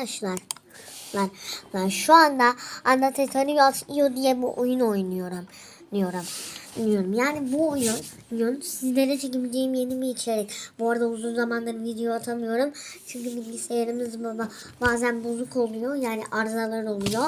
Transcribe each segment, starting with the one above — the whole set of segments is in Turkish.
Arkadaşlar ben, ben şu anda Andatetariyo diye bu oyun oynuyorum diyorum. Diyorum. Yani bu oyun, oyun sizlere çekebileceğim yeni bir içerik. Bu arada uzun zamandır video atamıyorum. Çünkü bilgisayarımız baba bazen bozuk oluyor. Yani arızalar oluyor.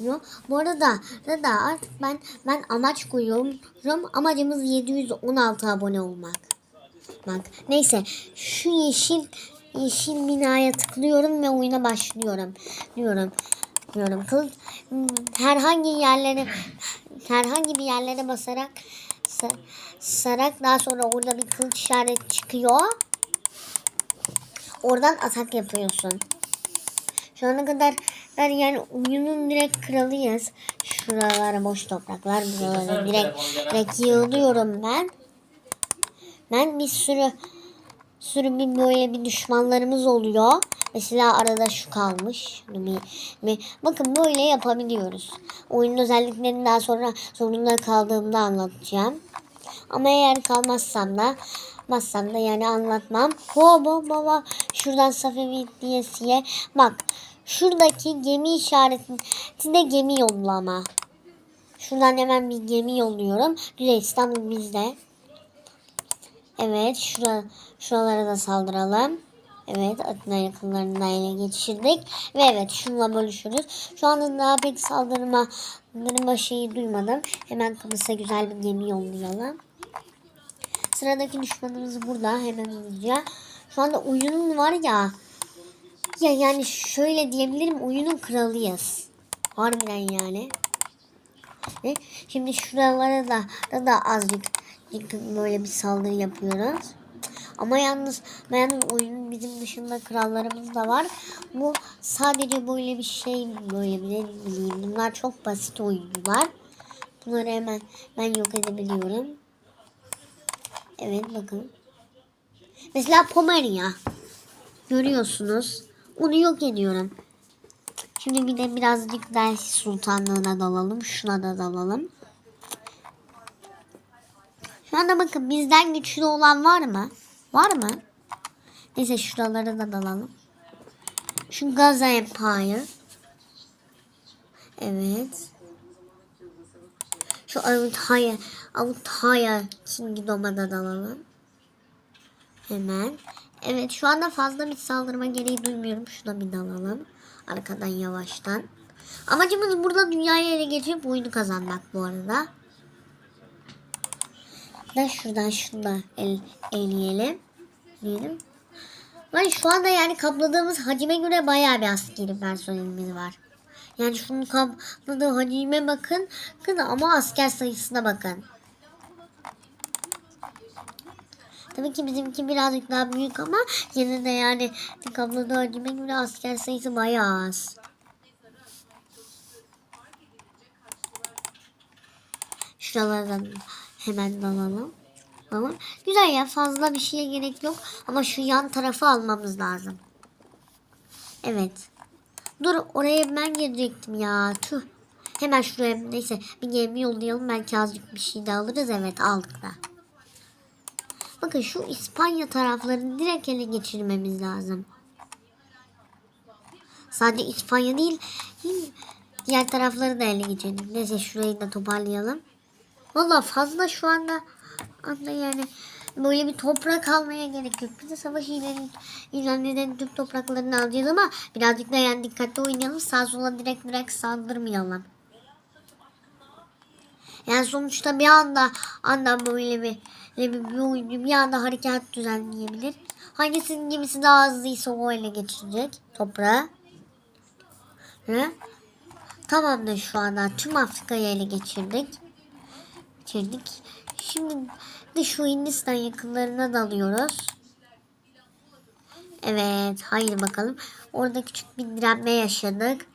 Yo, Bu arada da artık ben ben amaç koyuyorum. Amacımız 716 abone olmak. Bak neyse şu yeşil yeşil binaya tıklıyorum ve oyuna başlıyorum. Diyorum. Diyorum. Hmm, herhangi yerlere herhangi bir yerlere basarak sa- sarak daha sonra orada bir kılıç işareti çıkıyor. Oradan atak yapıyorsun. Şu ana kadar ben yani oyunun direkt kralıyız. Şuralar boş topraklar. Buralara direkt, direkt yığılıyorum ben. Ben bir sürü sürü bir böyle bir düşmanlarımız oluyor. Mesela arada şu kalmış. Bir, bir, bakın böyle yapabiliyoruz. Oyunun özelliklerini daha sonra zorunda kaldığımda anlatacağım. Ama eğer kalmazsam da Bassam da yani anlatmam. Ho bo baba şuradan Safevi diyesiye bak şuradaki gemi işaretinde gemi yollama. Şuradan hemen bir gemi yolluyorum. Güzel İstanbul bizde. Evet şura, şuralara da saldıralım. Evet Atina yakınlarında ele geçirdik. Ve evet şunla bölüşürüz. Şu anda daha pek saldırma saldırma şeyi duymadım. Hemen Kıbrıs'a güzel bir gemi yollayalım. Sıradaki düşmanımız burada. Hemen hızlıca. Şu anda oyunun var ya. Ya yani şöyle diyebilirim. Oyunun kralıyız. Harbiden yani. Ve şimdi şuralara da, da, da azıcık böyle bir saldırı yapıyoruz. Ama yalnız ben oyunun bizim dışında krallarımız da var. Bu sadece böyle bir şey böyle bir bileyim. Bunlar çok basit oyuncular. Bunları hemen ben yok edebiliyorum. Evet bakın. Mesela Pomerya. Görüyorsunuz. Onu yok ediyorum. Şimdi bir de birazcık Delhi Sultanlığı'na dalalım. Şuna da dalalım. Şu anda bakın bizden güçlü olan var mı? Var mı? Neyse şuralara da dalalım. Şu Gaza Empire. Evet. Şu Avutaya, Avutaya Kingdom'a da dalalım. Hemen. Evet şu anda fazla bir saldırma gereği duymuyorum. Şuna bir dalalım. Arkadan yavaştan. Amacımız burada dünyayı ele geçirip oyunu kazanmak bu arada. Da şuradan şunu da el, eleyelim. Diyelim. Ve şu anda yani kapladığımız hacime göre bayağı bir askeri personelimiz var. Yani şunun kapladığı hacime bakın. Bakın ama asker sayısına bakın. Tabii ki bizimki birazcık daha büyük ama yine de yani kapladığı hacime göre asker sayısı bayağı az. Şuralardan hemen dalalım. Tamam. Güzel ya fazla bir şeye gerek yok. Ama şu yan tarafı almamız lazım. Evet. Dur oraya ben girecektim ya. Tüh. Hemen şuraya neyse bir gemi yollayalım. Belki azıcık bir şey de alırız. Evet aldık da. Bakın şu İspanya taraflarını direkt ele geçirmemiz lazım. Sadece İspanya değil. Diğer tarafları da ele geçirdik. Neyse şurayı da toparlayalım. Valla fazla şu anda anda yani böyle bir toprak almaya gerek yok. Biz de savaş ilan, ilan eden Türk topraklarını alacağız ama birazcık da yani dikkatli oynayalım. Sağ sola direkt direkt saldırmayalım. Yani sonuçta bir anda anda böyle bir, bir, bir oyuncu bir anda hareket düzenleyebilir. Hangisinin gemisi daha hızlıysa o ele geçirecek toprağı. Hı? Tamamdır şu anda tüm Afrika'yı ele geçirdik. Geçirdik. Şimdi de şu Hindistan yakınlarına dalıyoruz. Evet haydi bakalım. Orada küçük bir direnme yaşadık.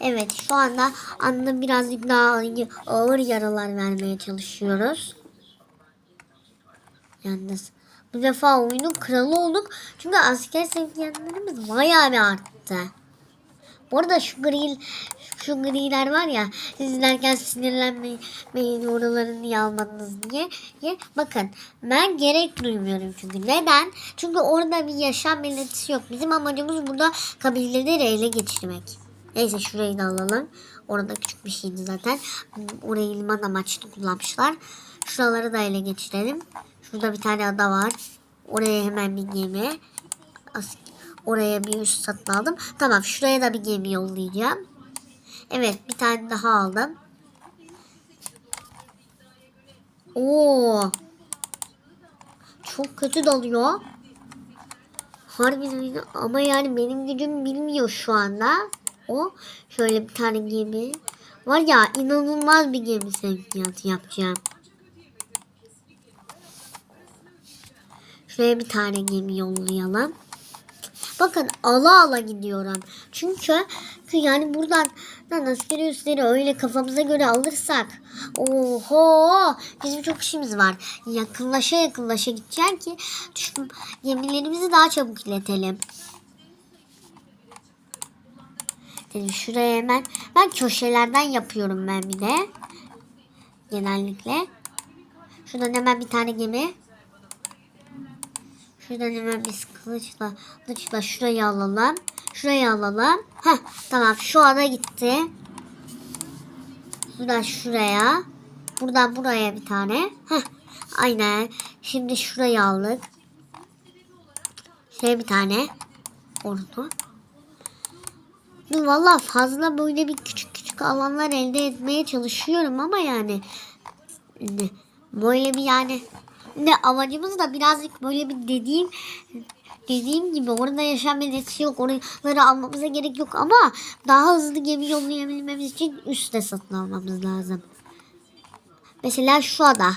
Evet şu anda anda birazcık daha ağır yaralar vermeye çalışıyoruz. Yalnız bu defa oyunun kralı olduk. Çünkü asker sevkiyanlarımız bayağı bir arttı. Bu arada şu grill şu griler var ya izlerken sinirlenmeyin oraları niye almadınız diye. diye. Bakın ben gerek duymuyorum çünkü. Neden? Çünkü orada bir yaşam belirtisi yok. Bizim amacımız burada kabileleri ele geçirmek. Neyse şurayı da alalım. Orada küçük bir şeydi zaten. Orayı liman amaçlı kullanmışlar. Şuraları da ele geçirelim. Şurada bir tane ada var. Oraya hemen bir gemi. Oraya bir üst satın aldım. Tamam şuraya da bir gemi yollayacağım. Evet bir tane daha aldım. Oo. Çok kötü dalıyor. Harbiden ama yani benim gücüm bilmiyor şu anda. O şöyle bir tane gemi. Var ya inanılmaz bir gemi sevkiyatı yapacağım. Şuraya bir tane gemi yollayalım. Bakın ala ala gidiyorum. Çünkü yani buradan lan askeri üsleri öyle kafamıza göre alırsak oho bizim çok işimiz var. Yakınlaşa yakınlaşa gideceğim ki şu gemilerimizi daha çabuk iletelim. Dedim şuraya hemen ben köşelerden yapıyorum ben bir de. Genellikle. Şuradan hemen bir tane gemi. Şuradan hemen biz kılıçla, kılıçla şurayı alalım. Şurayı alalım. Heh, tamam şu ana gitti. Şuradan şuraya. Buradan buraya bir tane. Heh, aynen. Şimdi şurayı aldık. Şuraya bir tane. Oldu. Valla fazla böyle bir küçük küçük alanlar elde etmeye çalışıyorum ama yani böyle bir yani ne amacımız da birazcık böyle bir dediğim dediğim gibi orada yaşam belirtisi yok. Oraları almamıza gerek yok ama daha hızlı gemi yollayabilmemiz için üstte satın almamız lazım. Mesela şu ada.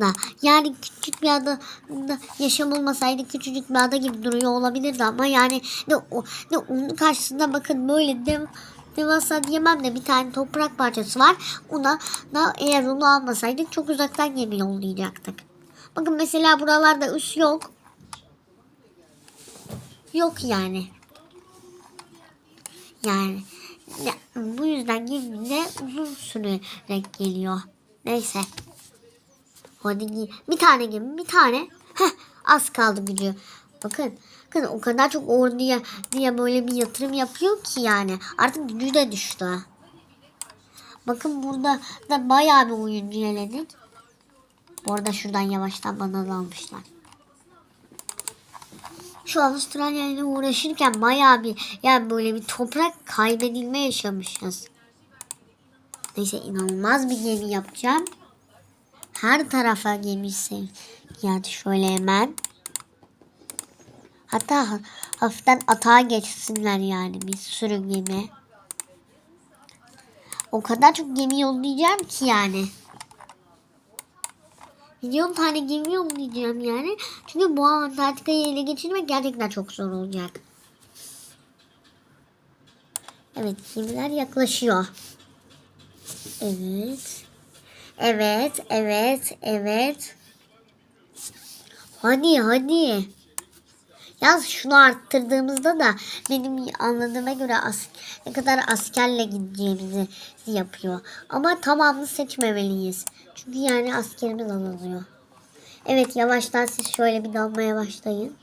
Da. Yani küçük bir ada da yaşam olmasaydı küçücük bir ada gibi duruyor olabilirdi ama yani ne, ne onun karşısında bakın böyle dev, devasa diyemem de bir tane toprak parçası var. Ona da eğer onu almasaydık çok uzaktan gemi yollayacaktık. Bakın mesela buralarda üs yok. Yok yani. Yani ya, bu yüzden gemide uzun sürerek geliyor. Neyse. Hadi bir tane gemi bir tane. Heh, az kaldı gücü. Bakın, bakın o kadar çok orduya diye böyle bir yatırım yapıyor ki yani. Artık gücü de düştü. Bakın burada da bayağı bir oyuncu eledik. Bu arada şuradan yavaştan bana almışlar. Şu Avustralya ile uğraşırken bayağı bir yani böyle bir toprak kaybedilme yaşamışız. Neyse inanılmaz bir gemi yapacağım. Her tarafa gemi yani şöyle hemen. Hatta hafiften atağa geçsinler yani bir sürü gemi. O kadar çok gemi yollayacağım ki yani milyon tane gemi yollayacağım yani. Çünkü bu Antarktika'yı ele geçirmek gerçekten çok zor olacak. Evet gemiler yaklaşıyor. Evet. Evet, evet, evet. Hadi, hadi. Yaz şunu arttırdığımızda da benim anladığıma göre ne kadar askerle gideceğimizi yapıyor. Ama tamamını seçmemeliyiz. Çünkü yani askerimiz azalıyor. Evet yavaştan siz şöyle bir dalmaya başlayın.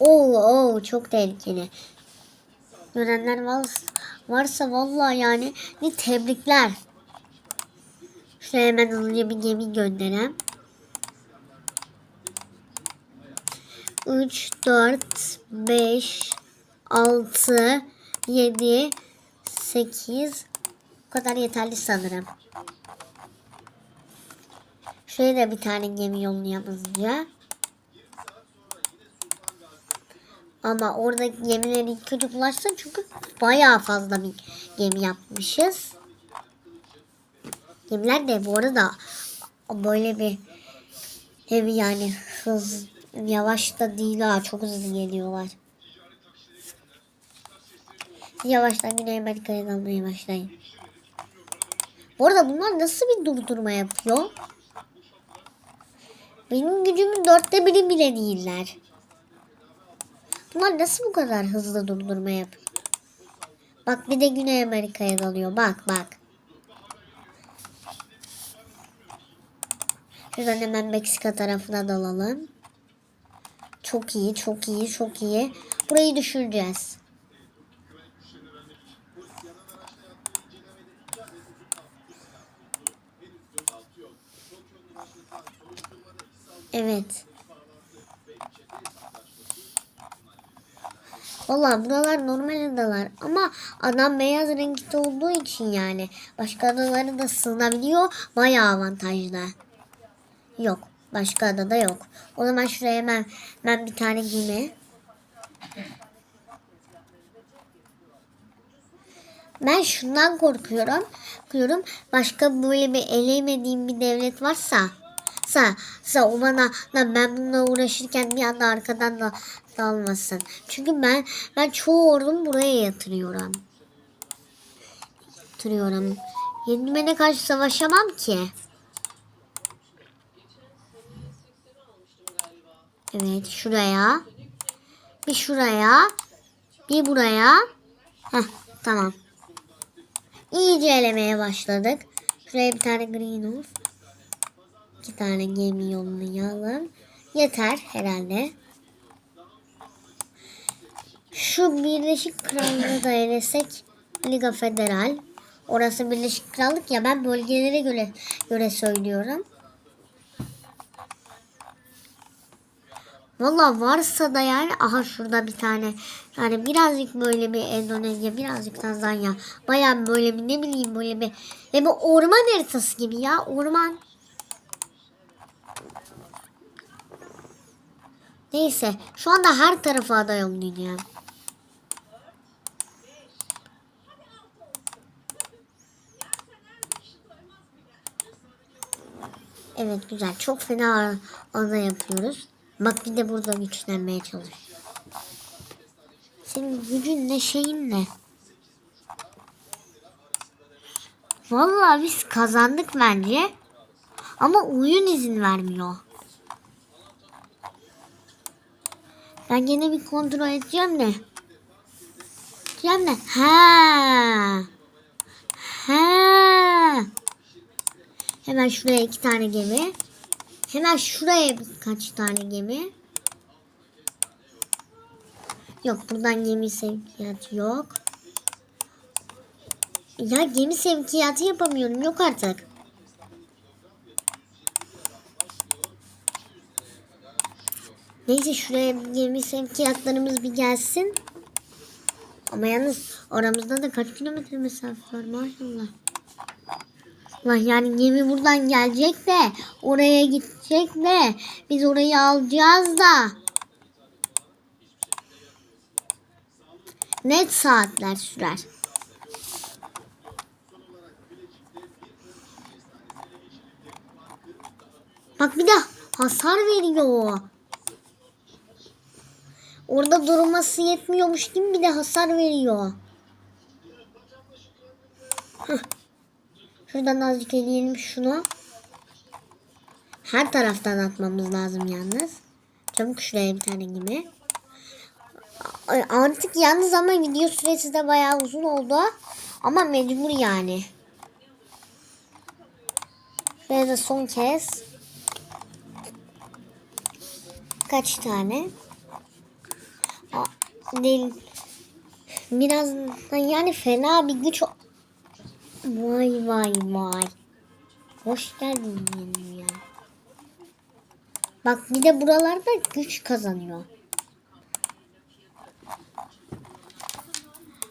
Oo, oo çok tehlikeli. Görenler varsa, varsa vallahi yani ne tebrikler. Şuraya hemen hızlıca bir gemi gönderem. 3, 4, 5, 6, 7, 8 bu kadar yeterli sanırım. Şuraya da bir tane gemi yollayalım hızlıca. Ama orada gemileri ilk önce ulaşsın çünkü bayağı fazla bir gemi yapmışız. Gemiler de bu arada böyle bir ev yani hız yavaş da değil ha çok hızlı geliyorlar. Yavaştan Güney Amerika'ya dalmaya başlayın. Bu arada bunlar nasıl bir durdurma yapıyor? Benim gücümün dörtte biri bile değiller. Bunlar nasıl bu kadar hızlı durdurma yapıyor? Bak bir de Güney Amerika'ya dalıyor. Bak bak. Şuradan hemen Meksika tarafına dalalım. Çok iyi, çok iyi, çok iyi. Burayı düşüreceğiz. Evet. Valla buralar normal adalar ama adam beyaz renkte olduğu için yani başka adaları da sığınabiliyor bayağı avantajlı. Yok başka adada yok. O zaman şuraya hemen, hemen bir tane gemi. Ben şundan korkuyorum. Korkuyorum. Başka böyle bir elemediğim bir devlet varsa sa, sa o bana lan ben bununla uğraşırken bir anda arkadan da dalmasın. Çünkü ben ben çoğu ordumu buraya yatırıyorum. Yatırıyorum. Yenilmene karşı savaşamam ki. Evet şuraya. Bir şuraya. Bir buraya. Heh tamam. İyice elemeye başladık. Şuraya bir tane green off. İki tane gemi yollayalım. Yeter herhalde. Şu Birleşik Krallığı da elesek Liga Federal. Orası Birleşik Krallık ya ben bölgelere göre göre söylüyorum. Valla varsa da yani aha şurada bir tane yani birazcık böyle bir Endonezya birazcık Tanzanya baya böyle bir ne bileyim böyle bir ve bu orman haritası gibi ya orman. Neyse şu anda her tarafa aday oynayacağım. Evet güzel çok fena ana yapıyoruz. Bak bir de burada güçlenmeye çalış. Senin gücün ne şeyin ne? Vallahi biz kazandık bence. Ama oyun izin vermiyor. Ben gene bir kontrol edeceğim de. Edeceğim de. Ha. Ha. Hemen şuraya iki tane gemi. Hemen şuraya birkaç tane gemi. Yok buradan gemi sevkiyatı yok. Ya gemi sevkiyatı yapamıyorum. Yok artık. Neyse şuraya gemi sevkiyatlarımız bir gelsin. Ama yalnız aramızda da kaç kilometre mesafe var maşallah. Lan yani gemi buradan gelecek de oraya gidecek de biz orayı alacağız da. Net saatler sürer. Bak bir de hasar veriyor. Orada durması yetmiyormuş mi? Bir de hasar veriyor. Heh. Şuradan azıcık eleyelim şunu. Her taraftan atmamız lazım yalnız. Çabuk şuraya bir tane gibi. Artık yalnız ama video süresi de bayağı uzun oldu. Ama mecbur yani. Şuraya da son kez. Kaç tane? Aa, değil. Biraz yani fena bir güç Vay vay vay. Hoş geldin benim ya. Bak bir de buralarda güç kazanıyor.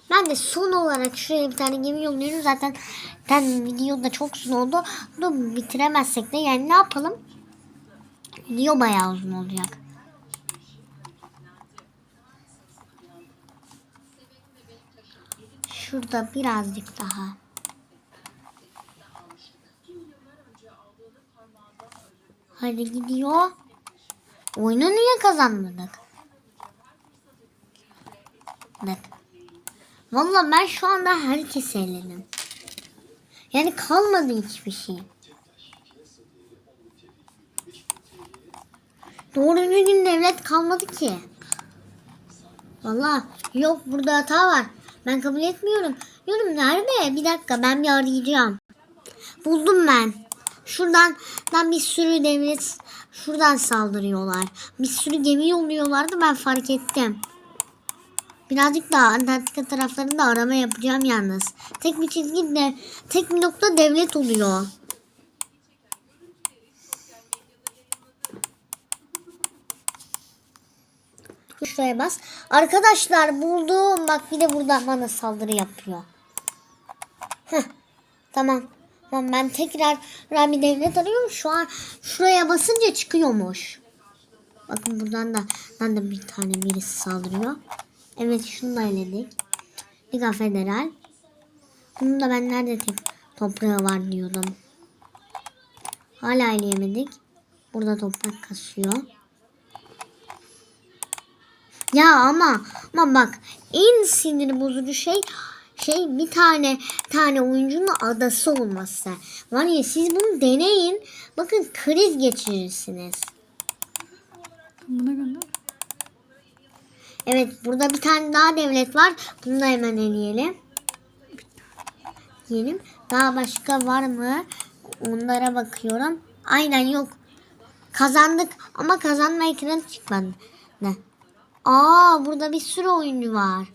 Ben de son olarak şuraya bir tane gemi yolluyorum. Zaten ben videoda çok uzun oldu. Bunu bitiremezsek de yani ne yapalım? Video bayağı uzun olacak. Şurada birazcık daha. Hadi gidiyor. Oyunu niye kazanmadık? Bak. Valla ben şu anda herkese eledim. Yani kalmadı hiçbir şey. Doğru düzgün devlet kalmadı ki. Valla yok burada hata var. Ben kabul etmiyorum. Yorum nerede? Bir dakika ben bir arayacağım. Buldum ben. Şuradan ben bir sürü devlet şuradan saldırıyorlar. Bir sürü gemi yolluyorlardı ben fark ettim. Birazcık daha Antarktika taraflarında arama yapacağım yalnız. Tek bir çizgi de tek bir nokta devlet oluyor. Şuraya bas. Arkadaşlar buldum. Bak bir de burada bana saldırı yapıyor. Heh, tamam. Tamam ben tekrar bir devlet arıyorum. Şu an şuraya basınca çıkıyormuş. Bakın buradan da ben de bir tane birisi saldırıyor. Evet şunu da eledik. Liga Federal. Bunun da ben nerede tek toprağı var diyordum. Hala eleyemedik. Burada toprak kasıyor. Ya ama ama bak en sinir bozucu şey şey bir tane tane oyuncunun adası olması. Var ya siz bunu deneyin. Bakın kriz geçirirsiniz. Buna gönder. Evet burada bir tane daha devlet var. Bunu da hemen eleyelim. Diyelim. Daha başka var mı? Onlara bakıyorum. Aynen yok. Kazandık ama kazanma ekranı çıkmadı. Ne? Aa burada bir sürü oyuncu var.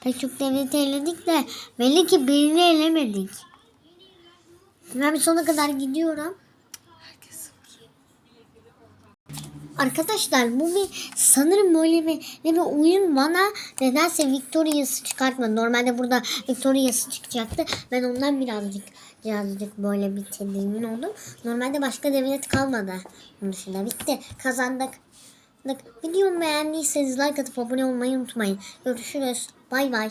Pek çok devleti eledik de belli ki birini elemedik. Ben bir sona kadar gidiyorum. Arkadaşlar bu bir sanırım böyle bir, ne bir oyun bana nedense Victoria'sı çıkartmadı. Normalde burada Victoria'sı çıkacaktı. Ben ondan birazcık birazcık böyle bir tedirgin oldum. Normalde başka devlet kalmadı. Bunun dışında bitti. Kazandık. Videomu beğendiyseniz like atıp abone olmayı unutmayın. Görüşürüz. Bay bay.